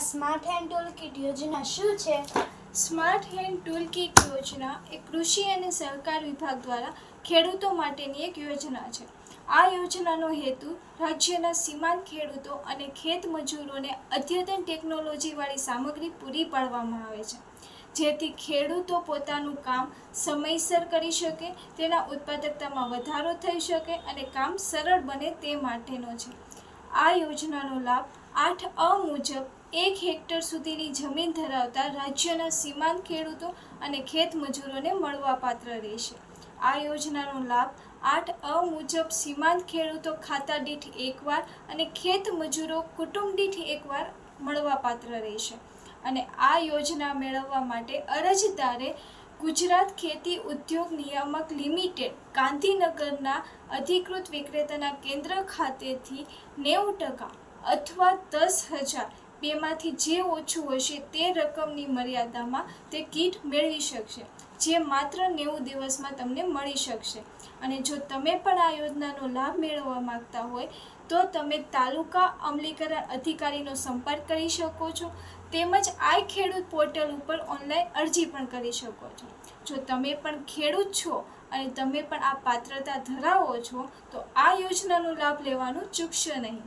Smart hand tool kit યોજના શું છે? સ્માર્ટ હેન્ડ ટૂલ કિટ યોજના એ કૃષિ અને સહકાર વિભાગ દ્વારા ખેડૂતો માટેની એક યોજના છે. આ યોજનાનો હેતુ રાજ્યના સીમાંત ખેડૂતો અને ખેત મજૂરોને અદ્યતન ટેકનોલોજીવાળી સામગ્રી પૂરી પાડવામાં આવે છે. જેથી ખેડૂતો પોતાનું કામ સમયસર કરી શકે, તેના ઉત્પાદકતામાં વધારો થઈ શકે અને કામ સરળ બને તે માટેનો છે. આ યોજનાનો લાભ આઠ અ મુજબ એક હેક્ટર સુધીની જમીન ધરાવતા રાજ્યના સીમાંત ખેડૂતો અને ખેત મજૂરોને મળવાપાત્ર રહેશે. આ યોજનાનો લાભ આઠ અ મુજબ સીમાંત ખેડૂતો ખાતા દીઠ એકવાર અને ખેત મજૂરો કુટુંબ દીઠ એકવાર મળવાપાત્ર રહેશે. અને આ યોજના મેળવવા માટે અરજદારે ગુજરાત ખેતી ઉદ્યોગ નિયામક લિમિટેડ ગાંધીનગરના અધિકૃત વિક્રેતાના કેન્દ્ર ખાતેથી નેવું ટકા અથવા દસ હજાર બેમાંથી જે ઓછું હશે તે રકમની મર્યાદામાં તે કીટ મેળવી શકશે, જે માત્ર નેવું દિવસમાં તમને મળી શકશે. અને જો તમે પણ આ યોજનાનો લાભ મેળવવા માંગતા હોય, તો તમે તાલુકા અમલીકરણ અધિકારીનો સંપર્ક કરી શકો છો, તેમજ આઈ ખેડૂત પોર્ટલ ઉપર ઓનલાઈન અરજી પણ કરી શકો છો. જો તમે પણ ખેડૂત છો અને તમે પણ આ પાત્રતા ધરાવો છો, તો આ યોજનાનો લાભ લેવાનું ચૂકશો નહીં.